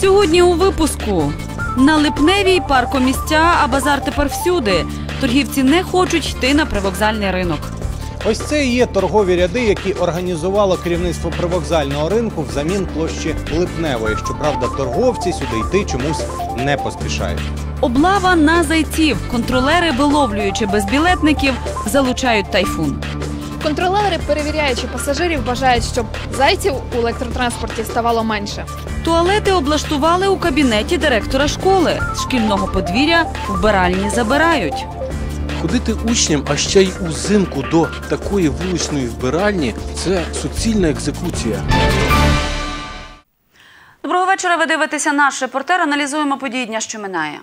Сьогодні у випуску на липневій паркомістя, а базар тепер всюди. Торгівці не хочуть йти на привокзальний ринок. Ось це і є торгові ряди, які організувало керівництво привокзального ринку взамін площі Липневої. Щоправда, торговці сюди йти чомусь не поспішають. Облава на зайців. Контролери, виловлюючи безбілетників, залучають тайфун. Контролери, перевіряючи пасажирів, бажають, щоб зайців у електротранспорті ставало менше. Туалети облаштували у кабінеті директора школи. З шкільного подвір'я вбиральні забирають. Ходити учням, а ще й узимку до такої вуличної вбиральні це суцільна екзекуція. Доброго вечора. Ви дивитеся наш репортер. Аналізуємо події дня, що минає.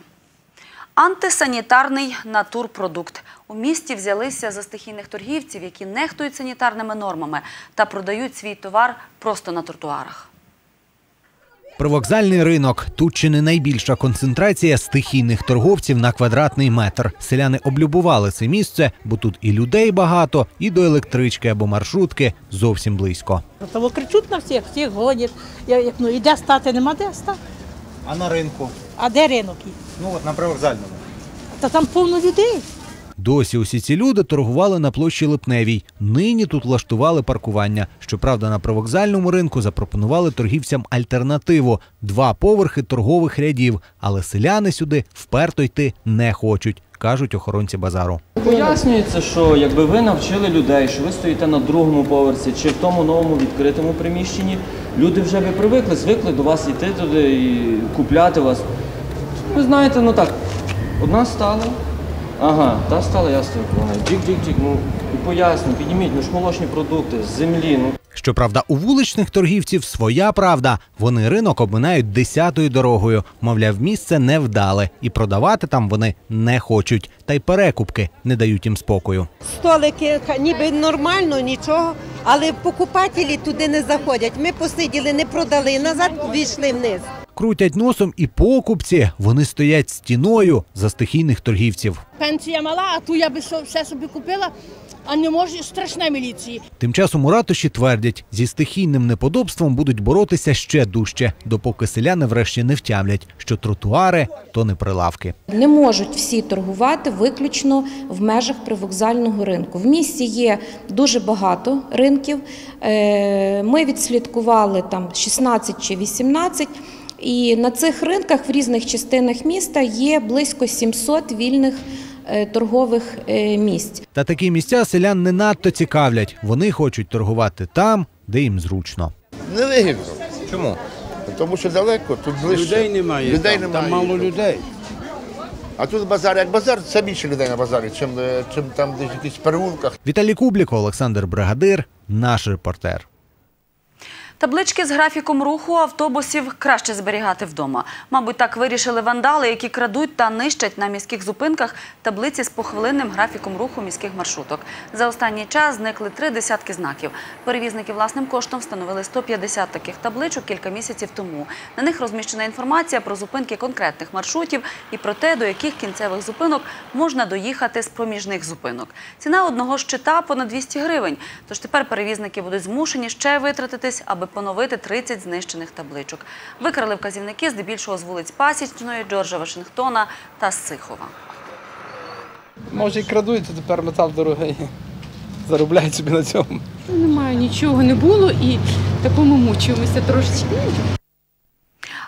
Антисанітарний натурпродукт. У місті взялися за стихійних торгівців, які нехтують санітарними нормами та продають свій товар просто на тротуарах. Привокзальний ринок тут чи не найбільша концентрація стихійних торговців на квадратний метр. Селяни облюбували це місце, бо тут і людей багато, і до електрички або маршрутки зовсім близько. Того кричуть на всіх, всіх гонять. Я, як, ну, і де стати, нема де стати. А на ринку? А де ринок? Ну от на привокзальному. Та там повно людей. Досі усі ці люди торгували на площі Липневій. Нині тут влаштували паркування. Щоправда, на привокзальному ринку запропонували торгівцям альтернативу два поверхи торгових рядів, але селяни сюди вперто йти не хочуть, кажуть охоронці базару. Пояснюється, що якби ви навчили людей, що ви стоїте на другому поверсі чи в тому новому відкритому приміщенні, люди вже би привикли, звикли до вас йти туди і купляти вас. Ви знаєте, ну так, одна стала, ага, та стала, я стою. Вона джик-джик-джик, ну і поясню, підніміть, ну ж молочні продукти з землі, ну. Щоправда, у вуличних торгівців своя правда. Вони ринок обминають десятою дорогою. Мовляв, місце невдале, і продавати там вони не хочуть. Та й перекупки не дають їм спокою. Столики ніби нормально, нічого, але покупателі туди не заходять. Ми посиділи, не продали, назад війшли вниз. Крутять носом і покупці. Вони стоять стіною за стихійних торгівців. Пенсія мала, а ту я би все собі купила, а не можу страшна міліції. Тим часом у ратуші твердять, зі стихійним неподобством будуть боротися ще дужче, допоки селяни врешті не втямлять, що тротуари то не прилавки. Не можуть всі торгувати виключно в межах привокзального ринку. В місті є дуже багато ринків. Е, Ми відслідкували там 16 чи 18. І на цих ринках в різних частинах міста є близько 700 вільних е, торгових е, місць. Та такі місця селян не надто цікавлять. Вони хочуть торгувати там, де їм зручно. Невигідно. Чому? Тому що далеко, тут ближче. Людей немає, Людей там, немає. там мало людей. А тут базар, як базар, це більше людей на базарі, чим, чим там десь в якихось переулках. Віталій Кубліко, Олександр Бригадир, наш репортер. Таблички з графіком руху автобусів краще зберігати вдома. Мабуть, так вирішили вандали, які крадуть та нищать на міських зупинках таблиці з похвилинним графіком руху міських маршруток. За останній час зникли три десятки знаків. Перевізники власним коштом встановили 150 таких табличок кілька місяців тому. На них розміщена інформація про зупинки конкретних маршрутів і про те, до яких кінцевих зупинок можна доїхати з проміжних зупинок. Ціна одного щита понад 200 гривень. Тож тепер перевізники будуть змушені ще витратитись, аби поновити 30 знищених табличок. Викрали вказівники здебільшого з вулиць Пасічної, Джорджа Вашингтона та Сихова. Може і крадуть, то тепер метал дорогий. Заробляють собі на цьому. Немає, нічого не було і такому мучимося трошечки.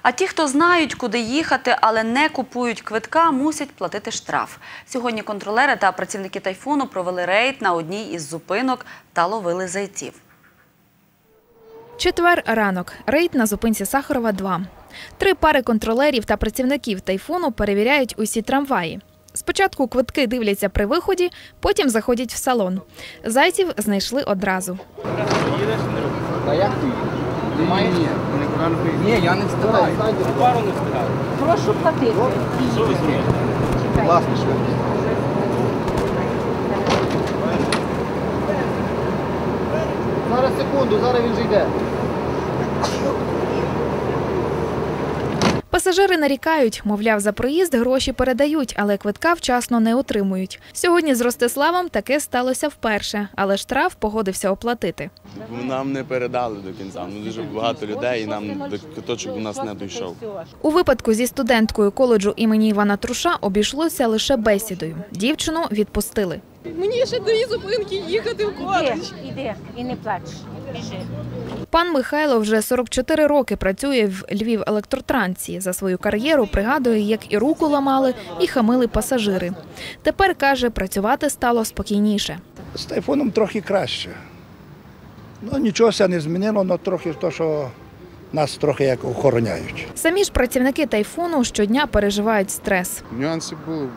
А ті, хто знають, куди їхати, але не купують квитка, мусять платити штраф. Сьогодні контролери та працівники тайфуну провели рейд на одній із зупинок та ловили зайців. Четвер ранок. Рейд на зупинці Сахарова 2. Три пари контролерів та працівників тайфуну перевіряють усі трамваї. Спочатку квитки дивляться при виході, потім заходять в салон. Зайців знайшли одразу. Ні, я не встигаю. Пару не встигаю. Прошу платити. Власне, швидко. Зараз секунду, зараз він же йде. Пасажири нарікають, мовляв, за проїзд гроші передають, але квитка вчасно не отримують. Сьогодні з Ростиславом таке сталося вперше, але штраф погодився оплатити. Нам не передали до кінця. Ну дуже багато людей, і нам до квиточок до нас не дійшов. У випадку зі студенткою коледжу імені Івана Труша обійшлося лише бесідою. Дівчину відпустили. Мені ще до її зупинки їхати в коледж. Іди і не плач. Біжи. Пан Михайло вже 44 роки працює в Львів електротрансі. За свою кар'єру пригадує, як і руку ламали, і хамили пасажири. Тепер каже, працювати стало спокійніше. З тайфуном трохи краще. Ну, нічого не змінило, але трохи то, що нас трохи як охороняють. Самі ж працівники тайфуну щодня переживають стрес. Нюанси були.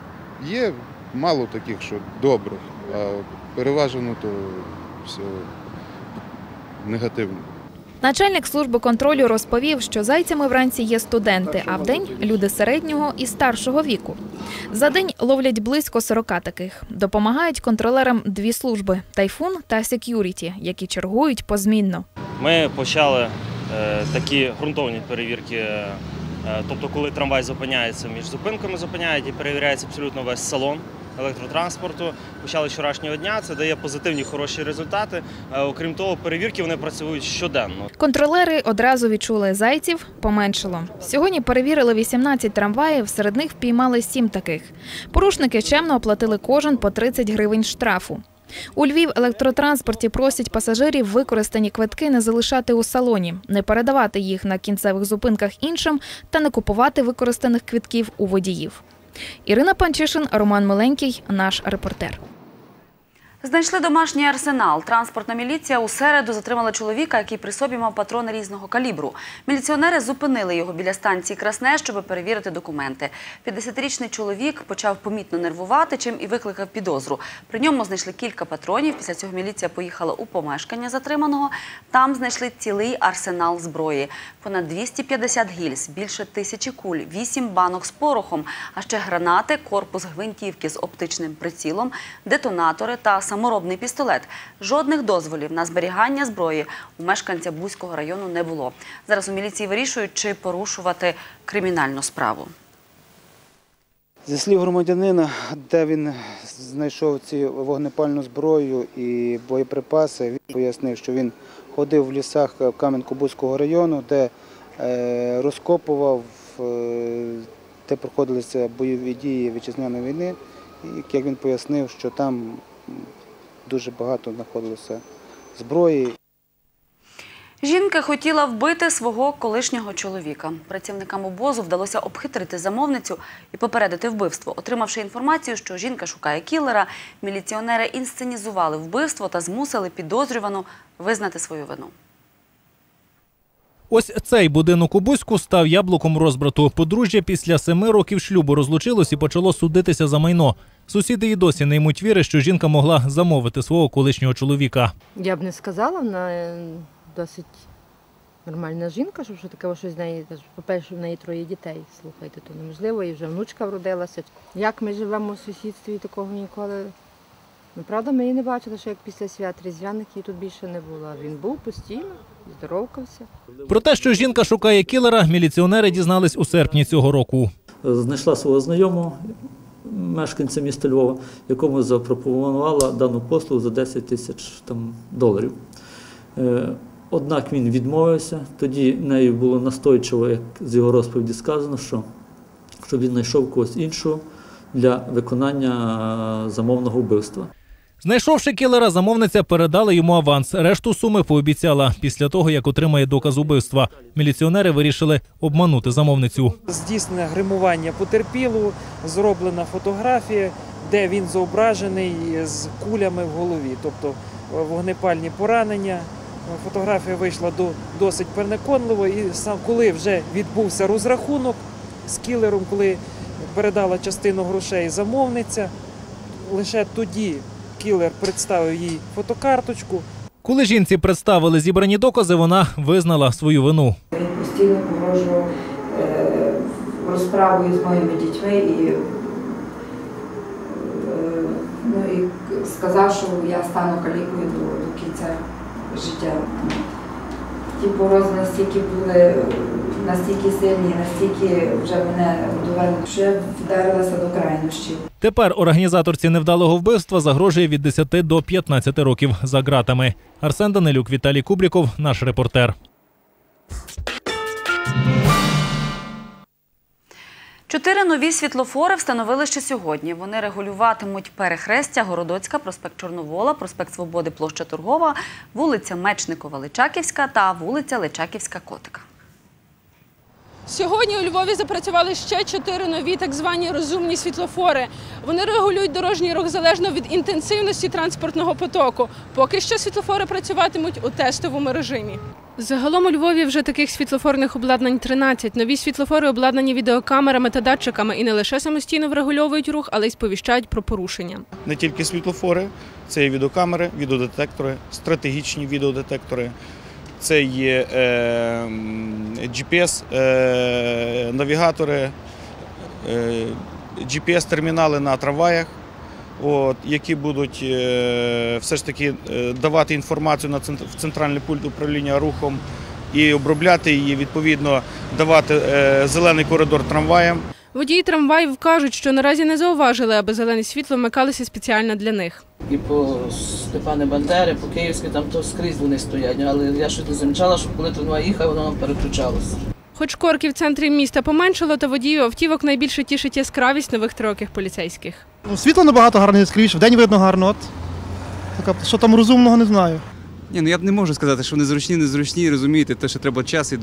Є мало таких, що добрих, а переважно то все негативно. Начальник служби контролю розповів, що зайцями вранці є студенти, а вдень люди середнього і старшого віку. За день ловлять близько 40 таких. Допомагають контролерам дві служби тайфун та сек'юріті, які чергують позмінно. Ми почали е, такі ґрунтовні перевірки. е, тобто, коли трамвай зупиняється між зупинками, зупиняють і перевіряється абсолютно весь салон електротранспорту. Почали з вчорашнього дня. Це дає позитивні хороші результати. Е, окрім того, перевірки вони працюють щоденно. Контролери одразу відчули зайців, поменшало. Сьогодні перевірили 18 трамваїв, серед них впіймали 7 таких. Порушники чемно оплатили кожен по 30 гривень штрафу. У Львів електротранспорті просять пасажирів використані квитки не залишати у салоні, не передавати їх на кінцевих зупинках іншим та не купувати використаних квитків у водіїв. Ірина Панчишин, Роман Миленький, наш репортер. Знайшли домашній арсенал. Транспортна міліція у середу затримала чоловіка, який при собі мав патрони різного калібру. Міліціонери зупинили його біля станції Красне, щоб перевірити документи. 50-річний чоловік почав помітно нервувати, чим і викликав підозру. При ньому знайшли кілька патронів. Після цього міліція поїхала у помешкання затриманого. Там знайшли цілий арсенал зброї. Понад 250 гільз, більше тисячі куль, 8 банок з порохом, а ще гранати, корпус гвинтівки з оптичним прицілом, детонатори та саморобний пістолет. Жодних дозволів на зберігання зброї у мешканця Бузького району не було. Зараз у міліції вирішують, чи порушувати кримінальну справу. Зі слів громадянина, де він знайшов ці вогнепальну зброю і боєприпаси, він пояснив, що він ходив в лісах Кам'янко-Бузького району, де е, розкопував, е, де проходилися бойові дії вітчизняної війни. І як він пояснив, що там дуже багато знаходилося зброї. Жінка хотіла вбити свого колишнього чоловіка. Працівникам обозу вдалося обхитрити замовницю і попередити вбивство. Отримавши інформацію, що жінка шукає кілера, міліціонери інсценізували вбивство та змусили підозрювану визнати свою вину. Ось цей будинок у Бузьку став яблуком розбрату. Подружжя після семи років шлюбу розлучилось і почало судитися за майно. Сусіди і досі не ймуть віри, що жінка могла замовити свого колишнього чоловіка. Я б не сказала, вона е, досить нормальна жінка, що таке щось з неї. По-перше, в неї троє дітей. Слухайте, то неможливо, і вже внучка вродилася. Як ми живемо у сусідстві, такого ніколи. Ну, правда, ми її не бачили, що як після свят різдвяних її тут більше не було. Він був постійно, здоровкався. Про те, що жінка шукає кілера, міліціонери дізнались у серпні цього року. знайшла свого знайомого, мешканця міста Львова, якому запропонувала дану послугу за 10 тисяч там, доларів. Е, Однак він відмовився. Тоді нею було настойчиво, як з його розповіді сказано, що щоб він знайшов когось іншого для виконання е, замовного вбивства. Знайшовши кілера, замовниця передала йому аванс. Решту суми пообіцяла після того, як отримає доказ убивства. Міліціонери вирішили обманути замовницю. Здійснене гримування потерпілу, зроблена фотографія, де він зображений з кулями в голові, тобто вогнепальні поранення. Фотографія вийшла до досить переконливо, і сам коли вже відбувся розрахунок з кілером, коли передала частину грошей замовниця, лише тоді кілер представив їй фотокарточку. Коли жінці представили зібрані докази, вона визнала свою вину. Він постійно погрожував е, розправою з моїми дітьми і, е, ну, і сказав, що я стану калікою до, до кінця життя. ті порози настільки були настільки сильні, настільки вже мене довели, що я вдарилася до крайнощів. Тепер організаторці невдалого вбивства загрожує від 10 до 15 років за ґратами. Арсен Данилюк, Віталій Кубріков, наш репортер. Чотири нові світлофори встановили ще сьогодні. Вони регулюватимуть перехрестя Городоцька, проспект Чорновола, проспект Свободи, площа Торгова, вулиця Мечникова-Личаківська та вулиця Личаківська-Котика. Сьогодні у Львові запрацювали ще чотири нові так звані розумні світлофори. Вони регулюють дорожній рух залежно від інтенсивності транспортного потоку. Поки що світлофори працюватимуть у тестовому режимі. Загалом у Львові вже таких світлофорних обладнань 13. Нові світлофори обладнані відеокамерами та датчиками і не лише самостійно врегульовують рух, але й сповіщають про порушення. не тільки світлофори, це є відеокамери, відеодетектори, стратегічні відеодетектори, це є е, GPS, е, е, GPS-термінали на трамваях, які будуть все ж таки давати інформацію в центральний пульт управління рухом і обробляти її, відповідно, давати зелений коридор трамваям. Водії трамваїв кажуть, що наразі не зауважили, аби зелене світло вмикалося спеціально для них. І по Степани Бандери, по Київській, там то скрізь вони стоять. Але я щось не замічала, що коли трамвай їхав, воно переключалося. Хоч корки в центрі міста поменшало, та водіїв автівок найбільше тішить яскравість нових трьохих поліцейських. Ну, світло набагато гарне яскравіше, вдень видно гарно. От. Така, що там розумного не знаю. Ні, ну я б не можу сказати, що вони зручні, незручні, розумієте, те, що треба час і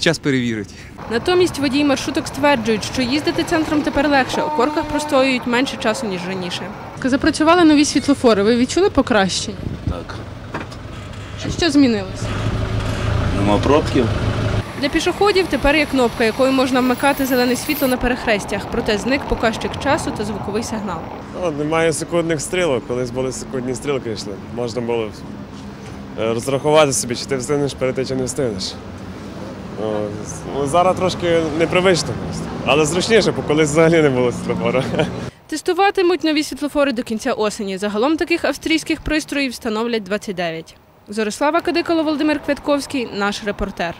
час перевірити. Натомість водії маршруток стверджують, що їздити центром тепер легше, у корках простоюють менше часу, ніж раніше. Запрацювали нові світлофори. Ви відчули покращення? Так. А що змінилося? Нема пробків. Для пішоходів тепер є кнопка, якою можна вмикати зелене світло на перехрестях, проте зник показчик часу та звуковий сигнал. Ну, немає секундних стрілок. Колись були секундні стрілки йшли. Можна було е, розрахувати собі, чи ти встигнеш перейти, чи не встигнеш. О, ну, зараз трошки непривично. Але зручніше, бо колись взагалі не було світлофора. Тестуватимуть нові світлофори до кінця осені. Загалом таких австрійських пристроїв встановлять 29. Зорислава Кадикало, Володимир Квятковський, наш репортер.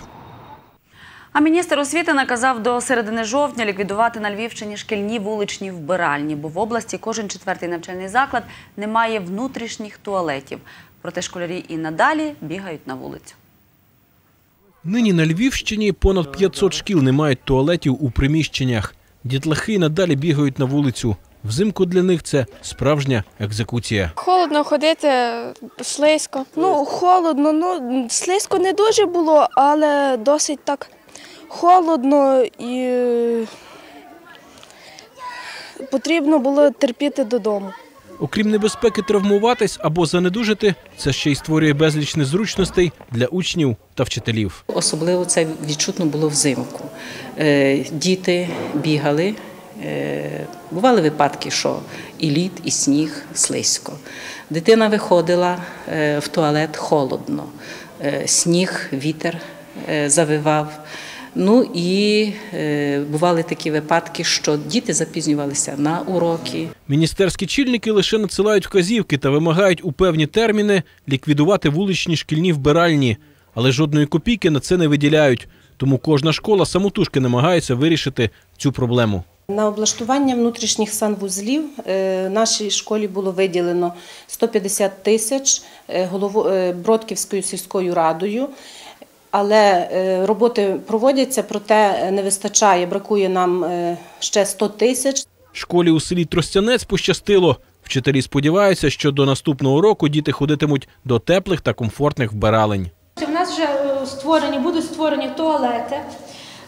А міністр освіти наказав до середини жовтня ліквідувати на Львівщині шкільні вуличні вбиральні, бо в області кожен четвертий навчальний заклад не має внутрішніх туалетів. Проте школярі і надалі бігають на вулицю. Нині на Львівщині понад 500 шкіл не мають туалетів у приміщеннях. Дітлахи й надалі бігають на вулицю. Взимку для них це справжня екзекуція. Холодно ходити, слизько. Ну, холодно, ну слизько не дуже було, але досить так холодно і е, потрібно було терпіти додому. Окрім небезпеки травмуватись або занедужити, це ще й створює безліч незручностей для учнів та вчителів. Особливо це відчутно було взимку. Е, Діти бігали. е, Бували випадки, що і лід, і сніг слизько. Дитина виходила е, в туалет холодно, сніг, вітер завивав. Ну і е, бували такі випадки, що діти запізнювалися на уроки. Міністерські чільники лише надсилають вказівки та вимагають у певні терміни ліквідувати вуличні шкільні вбиральні, але жодної копійки на це не виділяють. Тому кожна школа самотужки намагається вирішити цю проблему. На облаштування внутрішніх санвузлів е, нашій школі було виділено 150 тисяч е, Бродківською сільською радою. Але е, роботи проводяться, проте не вистачає, бракує нам е, ще 100 тисяч. Школі у селі Тростянець пощастило. Вчителі сподіваються, що до наступного року діти ходитимуть до теплих та комфортних вбиралень. У нас вже е, створені, будуть створені туалети,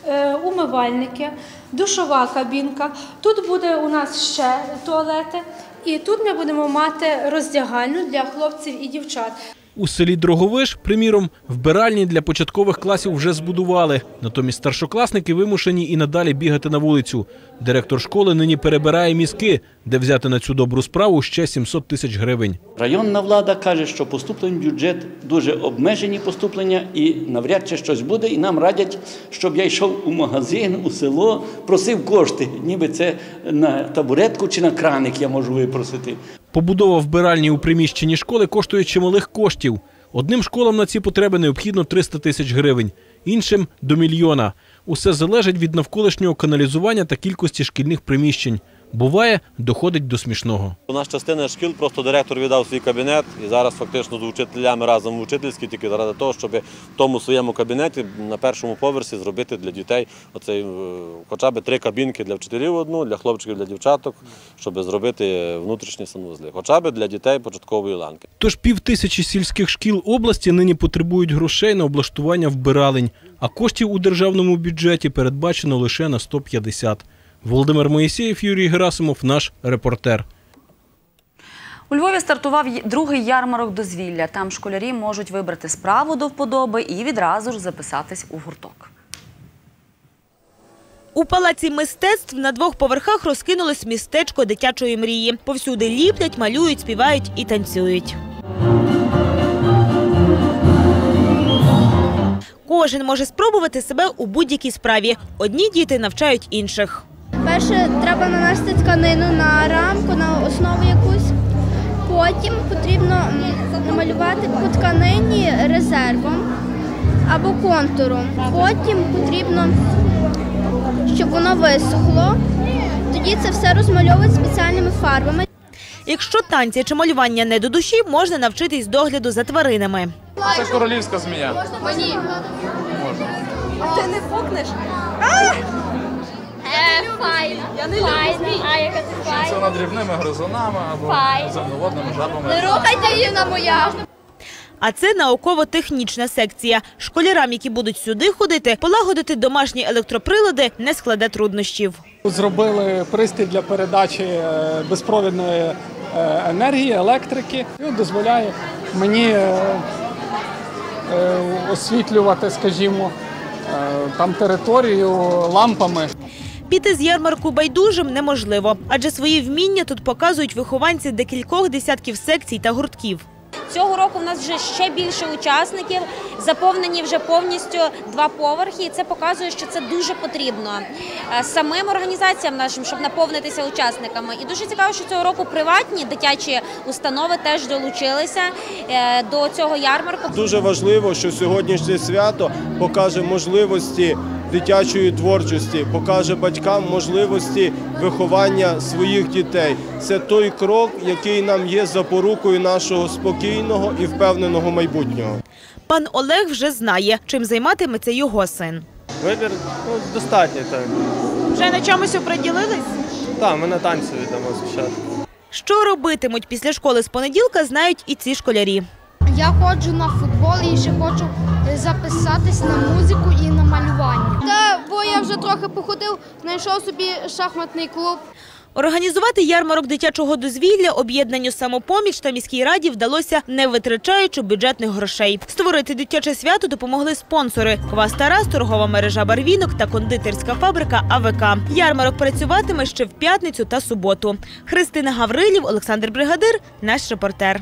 е, умивальники, душова кабінка. Тут буде у нас ще туалети, і тут ми будемо мати роздягальню для хлопців і дівчат. У селі Дроговиш, приміром, вбиральні для початкових класів вже збудували. Натомість старшокласники вимушені і надалі бігати на вулицю. Директор школи нині перебирає мізки, де взяти на цю добру справу ще 700 тисяч гривень. Районна влада каже, що поступлень в бюджет дуже обмежені поступлення, і навряд чи щось буде. І нам радять, щоб я йшов у магазин, у село, просив кошти, ніби це на табуретку чи на краник я можу випросити. Побудова вбиральні у приміщенні школи коштує чималих коштів. Одним школам на ці потреби необхідно 300 тисяч гривень, іншим до мільйона. Усе залежить від навколишнього каналізування та кількості шкільних приміщень. Буває, доходить до смішного. У нас частина шкіл просто директор віддав свій кабінет і зараз фактично з учителями разом в учительській, тільки заради того, щоб в тому своєму кабінеті на першому поверсі зробити для дітей оцей, е, хоча б три кабінки для вчителів одну, для хлопчиків, для дівчаток, щоб зробити внутрішні санвузли. Хоча б для дітей початкової ланки. Тож півтисячі сільських шкіл області нині потребують грошей на облаштування вбиралень, а коштів у державному бюджеті передбачено лише на 150. Володимир Моїсеєв, Юрій Герасимов, наш репортер. У Львові стартував другий ярмарок дозвілля. Там школярі можуть вибрати справу до вподоби і відразу ж записатись у гурток. У палаці мистецтв на двох поверхах розкинулось містечко дитячої мрії. Повсюди ліплять, малюють, співають і танцюють. Кожен може спробувати себе у будь-якій справі. Одні діти навчають інших. Перше треба нанести тканину на рамку, на основу якусь. Потім потрібно намалювати по тканині резервом або контуром. Потім потрібно, щоб воно висохло. Тоді це все розмальовують спеціальними фарбами. Якщо танці чи малювання не до душі, можна навчитись догляду за тваринами. Це королівська змія. Мені. Можна. Ти не пукнеш? Е, файно. Я не А яка ти Це файна. вона дрібними гризунами або земноводними жабами. Не рухайте її на моя. А це науково-технічна секція. Школярам, які будуть сюди ходити, полагодити домашні електроприлади не складе труднощів. Зробили пристрій для передачі е, безпровідної е, енергії, електрики. І дозволяє мені освітлювати, скажімо, там територію лампами. Піти з ярмарку байдужим неможливо, адже свої вміння тут показують вихованці декількох десятків секцій та гуртків. Цього року в нас вже ще більше учасників, заповнені вже повністю два поверхи, і це показує, що це дуже потрібно е, самим організаціям нашим, щоб наповнитися учасниками. І дуже цікаво, що цього року приватні дитячі установи теж долучилися е, до цього ярмарку. Дуже важливо, що сьогоднішнє свято покаже можливості дитячої творчості, покаже батькам можливості виховання своїх дітей. Це той крок, який нам є запорукою нашого спокійного і впевненого майбутнього. Пан Олег вже знає, чим займатиметься його син. Вибір ну, достатньо так. Вже на чомусь оприділились? Так, ми на танці йдемо звичайно. Що робитимуть після школи з понеділка, знають і ці школярі. Я ходжу на футбол і ще хочу записатись на музику і на малювання. Та, бо я вже трохи походив, знайшов собі шахматний клуб. Організувати ярмарок дитячого дозвілля об'єднанню самопоміч та міській раді вдалося не витрачаючи бюджетних грошей. Створити дитяче свято допомогли спонсори: Квас Тарас, торгова мережа барвінок та кондитерська фабрика АВК. Ярмарок працюватиме ще в п'ятницю та суботу. Христина Гаврилів, Олександр Бригадир, наш репортер.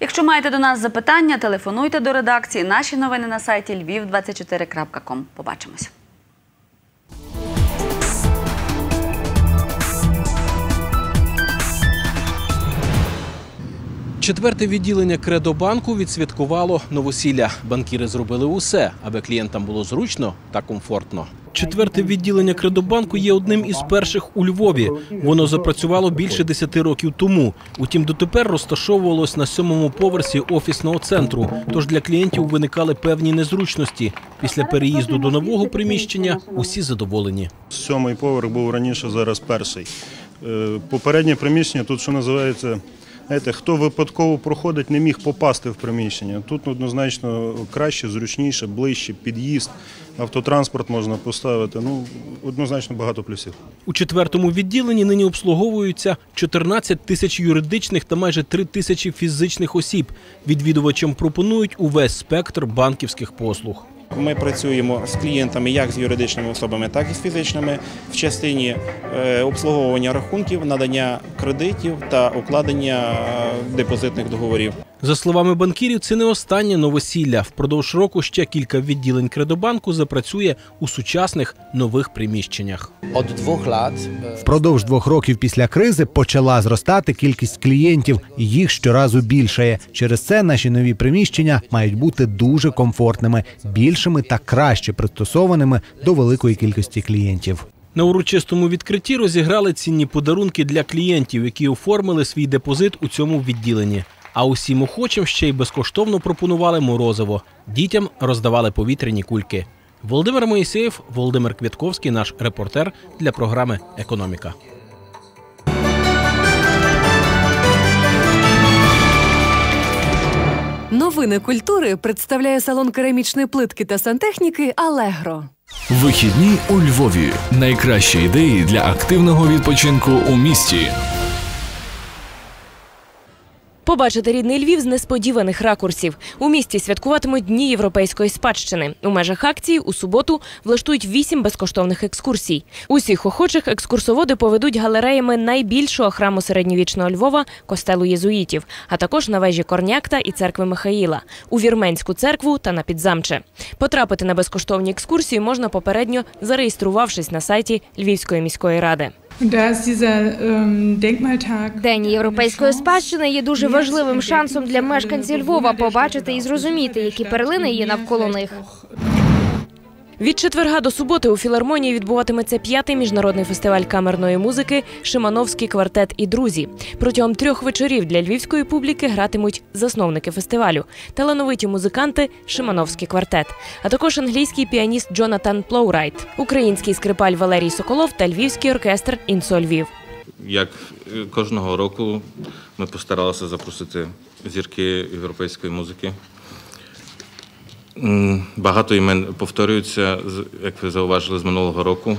Якщо маєте до нас запитання, телефонуйте до редакції. Наші новини на сайті lviv24.com. Побачимось. Четверте відділення Кредобанку відсвяткувало новосілля. Банкіри зробили усе, аби клієнтам було зручно та комфортно. Четверте відділення Кредобанку є одним із перших у Львові. Воно запрацювало більше 10 років тому. Утім, дотепер розташовувалось на сьомому поверсі офісного центру. Тож для клієнтів виникали певні незручності. Після переїзду до нового приміщення усі задоволені. Сьомий поверх був раніше, зараз перший. Е, Попереднє приміщення тут, що називається, знаєте, хто випадково проходить, не міг попасти в приміщення. Тут однозначно краще, зручніше, ближче, під'їзд, автотранспорт можна поставити. Ну, однозначно багато плюсів. У четвертому відділенні нині обслуговуються 14 тисяч юридичних та майже 3 тисячі фізичних осіб. Відвідувачам пропонують увесь спектр банківських послуг. Ми працюємо з клієнтами як з юридичними особами, так і з фізичними в частині е, обслуговування рахунків, надання кредитів та укладення е, депозитних договорів. За словами банкірів, це не останнє новосілля. Впродовж року ще кілька відділень Кредобанку запрацює у сучасних нових приміщеннях. Od dwóch lat Впродовж двох років після кризи почала зростати кількість клієнтів, і їх щоразу більшає. Через це наші нові приміщення мають бути дуже комфортними, більшими та краще пристосованими до великої кількості клієнтів. На урочистому відкритті розіграли цінні подарунки для клієнтів, які оформили свій депозит у цьому відділенні. А усім охочим ще й безкоштовно пропонували морозиво. Дітям роздавали повітряні кульки. Володимир Моїсеєв, Володимир Квітковський, наш репортер для програми Економіка. Новини культури представляє салон керамічної плитки та сантехніки Алегро. Вихідні у Львові. Найкращі ідеї для активного відпочинку у місті. Побачити рідний Львів з несподіваних ракурсів. У місті святкуватимуть Дні європейської спадщини. У межах акції у суботу влаштують вісім безкоштовних екскурсій. Усіх охочих екскурсоводи поведуть галереями найбільшого храму середньовічного Львова костелу єзуїтів, а також на вежі Корнякта і церкви Михаїла, у Вірменську церкву та на Підзамче. Потрапити на безкоштовні екскурсії можна попередньо зареєструвавшись на сайті Львівської міської ради. День європейської спадщини є дуже важливим шансом для мешканців Львова побачити і зрозуміти, які перлини є навколо них. Від четверга до суботи у філармонії відбуватиметься п'ятий міжнародний фестиваль камерної музики Шимановський квартет і друзі. Протягом трьох вечорів для львівської публіки гратимуть засновники фестивалю, талановиті музиканти Шимановський квартет, а також англійський піаніст Джонатан Плоурайт, український скрипаль Валерій Соколов та львівський оркестр Інсо Львів. Як е, кожного року ми постаралися запросити зірки європейської музики. Багато імен повторюються, як ви зауважили, з минулого року.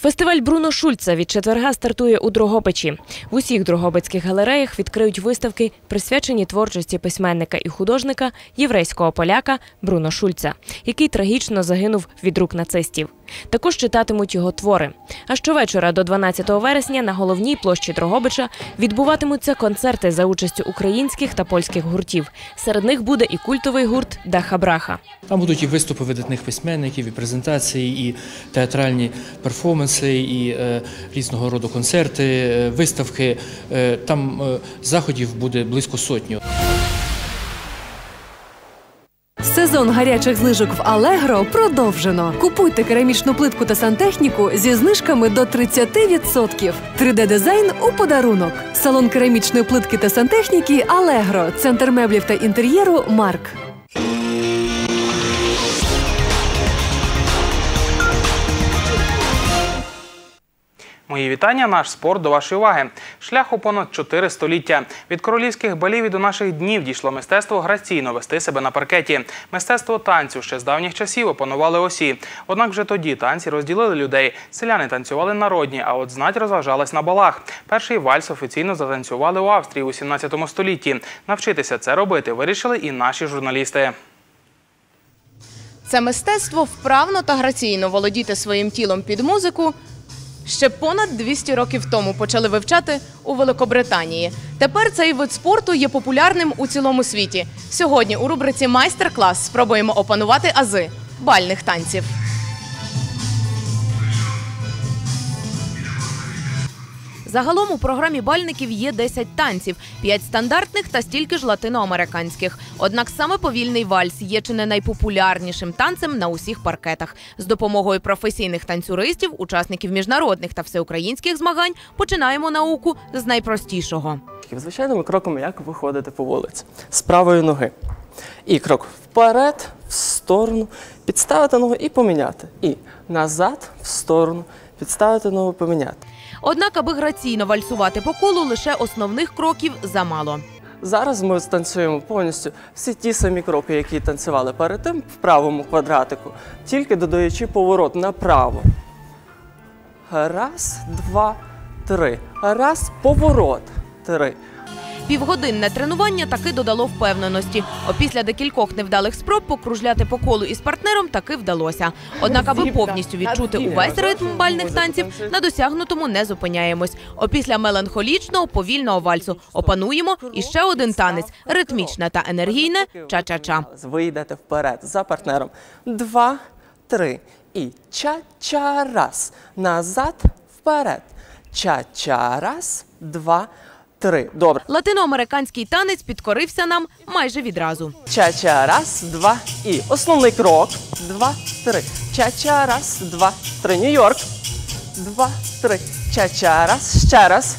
Фестиваль Бруно Шульца від четверга стартує у Дрогобичі. В усіх дрогобицьких галереях відкриють виставки, присвячені творчості письменника і художника єврейського поляка Бруно Шульца, який трагічно загинув від рук нацистів. Також читатимуть його твори. А щовечора до 12 вересня на головній площі Дрогобича відбуватимуться концерти за участю українських та польських гуртів. Серед них буде і культовий гурт Даха Браха. Там будуть і виступи видатних письменників, і презентації, і театральні перформанси, і е, різного роду концерти, е, виставки. Е, там заходів буде близько сотню. Сезон гарячих знижок в Алегро продовжено. Купуйте керамічну плитку та сантехніку зі знижками до 30%. 3D-дизайн у подарунок. Салон керамічної плитки та сантехніки Алегро. Центр меблів та інтер'єру Марк. Мої вітання, наш спорт до вашої уваги. Шлях у понад 4 століття. Від королівських балів і до наших днів дійшло мистецтво граційно вести себе на паркеті. Мистецтво танцю ще з давніх часів опанували осі. Однак вже тоді танці розділили людей. Селяни танцювали народні, а от знать розважалась на балах. Перший вальс офіційно затанцювали у Австрії у 17 столітті. Навчитися це робити вирішили і наші журналісти. Це мистецтво вправно та граційно володіти своїм тілом під музику. Ще понад 200 років тому почали вивчати у Великобританії. Тепер цей вид спорту є популярним у цілому світі. Сьогодні у рубриці Майстер-клас спробуємо опанувати ази бальних танців. Загалом у програмі бальників є 10 танців, 5 стандартних та стільки ж латиноамериканських. Однак саме повільний вальс є чи не найпопулярнішим танцем на усіх паркетах. З допомогою професійних танцюристів, учасників міжнародних та всеукраїнських змагань починаємо науку з найпростішого. Звичайними кроками, як виходити по вулиці. З правої ноги. І крок вперед, в сторону, підставити ногу і поміняти. І назад, в сторону, підставити ногу, поміняти. Однак, аби граційно вальсувати по колу, лише основних кроків замало. Зараз ми станцюємо повністю всі ті самі кроки, які танцювали перед тим в правому квадратику, тільки додаючи поворот направо. Раз, два, три. Раз, поворот. Три. Півгодинне тренування таки додало впевненості. Опісля декількох невдалих спроб покружляти по колу із партнером таки вдалося. Однак, аби повністю відчути увесь ритм бальних танців, на досягнутому не зупиняємось. Опісля меланхолічного повільного вальсу опануємо і ще один танець ритмічне та енергійне ча-ча-ча. Ви йдете вперед за партнером. Два, три. І ча-ча раз. Назад, вперед. Ча-ча раз, два, три. Добре. Латиноамериканський танець підкорився нам майже відразу. Ча-ча раз, два і основний крок. Два, три. Ча-ча раз, два, три. Нью-Йорк. Два, три. Ча-ча раз. Ще раз.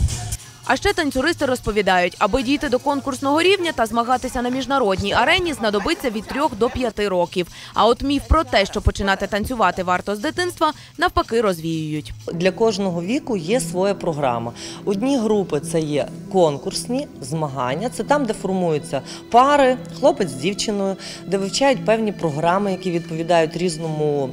А ще танцюристи розповідають, аби дійти до конкурсного рівня та змагатися на міжнародній арені, знадобиться від 3 до 5 років. А от міф про те, що починати танцювати варто з дитинства, навпаки розвіюють. Для кожного віку є своя програма. Одні групи це є конкурсні змагання, це там, де формуються пари, хлопець з дівчиною, де вивчають певні програми, які відповідають різному.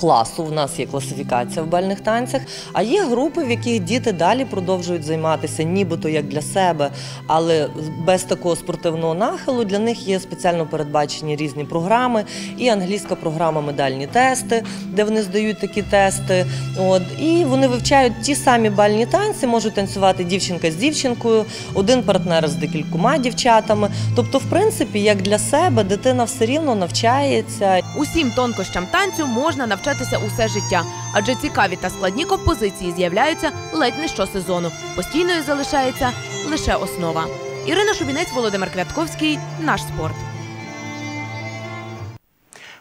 Класу в нас є класифікація в бальних танцях, а є групи, в яких діти далі продовжують займатися, нібито як для себе, але без такого спортивного нахилу. Для них є спеціально передбачені різні програми, і англійська програма медальні тести, де вони здають такі тести. От і вони вивчають ті самі бальні танці, можуть танцювати дівчинка з дівчинкою, один партнер з декількома дівчатами. Тобто, в принципі, як для себе, дитина все рівно навчається. Усім тонкощам танцю можна навчатися усе життя, адже цікаві та складні композиції з'являються ледь не щосезону. Постійною залишається лише основа. Ірина Шубінець, Володимир Квятковський, наш спорт.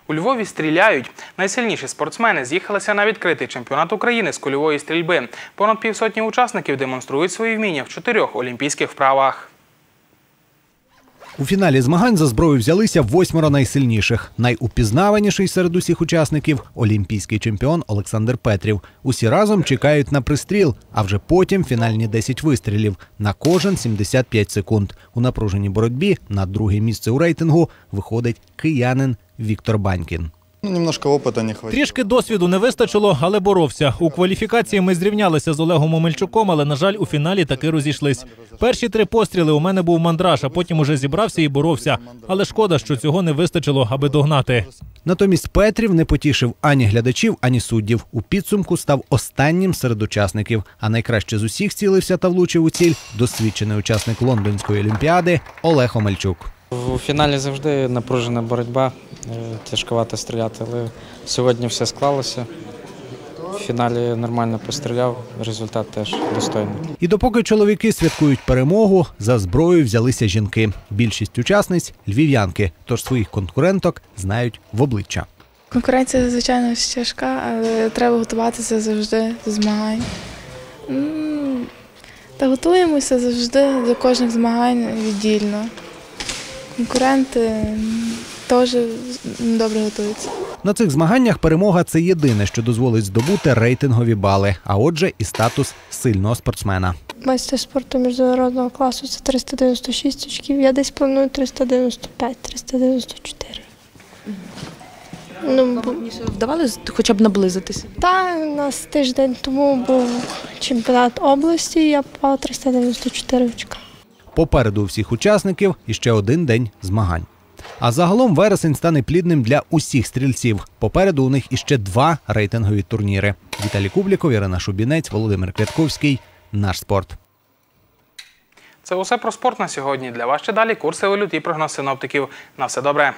У Львові стріляють. Найсильніші спортсмени з'їхалися на відкритий чемпіонат України з кульової стрільби. Понад півсотні учасників демонструють свої вміння в чотирьох олімпійських вправах. У фіналі змагань за зброю взялися восьмеро найсильніших. Найупізнаваніший серед усіх учасників олімпійський чемпіон Олександр Петрів. Усі разом чекають на пристріл, а вже потім фінальні 10 вистрілів. На кожен 75 секунд. У напруженій боротьбі на друге місце у рейтингу виходить киянин Віктор Банькін. Ну, немножко опыта не хватило. Трішки досвіду не вистачило, але боровся. У кваліфікації ми зрівнялися з Олегом Омельчуком, але, на жаль, у фіналі таки розійшлись. Перші три постріли у мене був мандраж, а потім уже зібрався і боровся. Але шкода, що цього не вистачило, аби догнати. Натомість Петрів не потішив ані глядачів, ані суддів. У підсумку став останнім серед учасників. А найкраще з усіх цілився та влучив у ціль досвідчений учасник лондонської олімпіади Олег Омельчук. У фіналі завжди напружена боротьба, е, тяжковато стріляти, але сьогодні все склалося. В фіналі нормально постріляв, результат теж достойний. І допоки чоловіки святкують перемогу, за зброю взялися жінки. Більшість учасниць львів'янки, тож своїх конкуренток знають в обличчя. Конкуренція, звичайно, тяжка, але треба готуватися завжди до змагань. Та готуємося завжди до кожних змагань віддільно. Конкуренти теж добре готуються. На цих змаганнях перемога це єдине, що дозволить здобути рейтингові бали, а отже, і статус сильного спортсмена. Майстер спорту міжнародного класу це 396 очків. Я десь планую 395, 394. Ну, Вдавалося хоча б наблизитися? Та у нас тиждень тому був чемпіонат області, я попала 394 очка. Попереду у всіх учасників іще один день змагань. А загалом вересень стане плідним для усіх стрільців. Попереду у них іще два рейтингові турніри. Віталій Кубліков, Ірина Шубінець, Володимир Квятковський. Наш спорт. Це усе про спорт на сьогодні. Для вас ще далі курси валют і прогноз синоптиків. На все добре.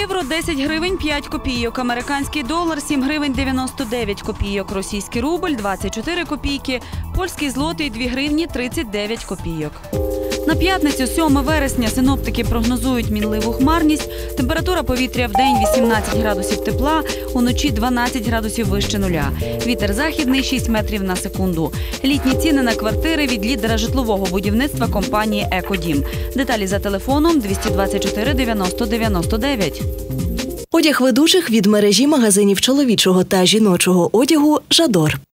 Євро 10 гривень 5 копійок. Американський долар 7 гривень 99 копійок. Російський рубль 24 копійки. Польський злотий 2 гривні 39 копійок. На п'ятницю, 7 вересня, синоптики прогнозують мінливу хмарність. Температура повітря в день 18 градусів тепла, уночі 12 градусів вище нуля. Вітер західний 6 метрів на секунду. Літні ціни на квартири від лідера житлового будівництва компанії Екодім. Деталі за телефоном 224 90 99. Одяг ведучих від мережі магазинів чоловічого та жіночого одягу Жадор.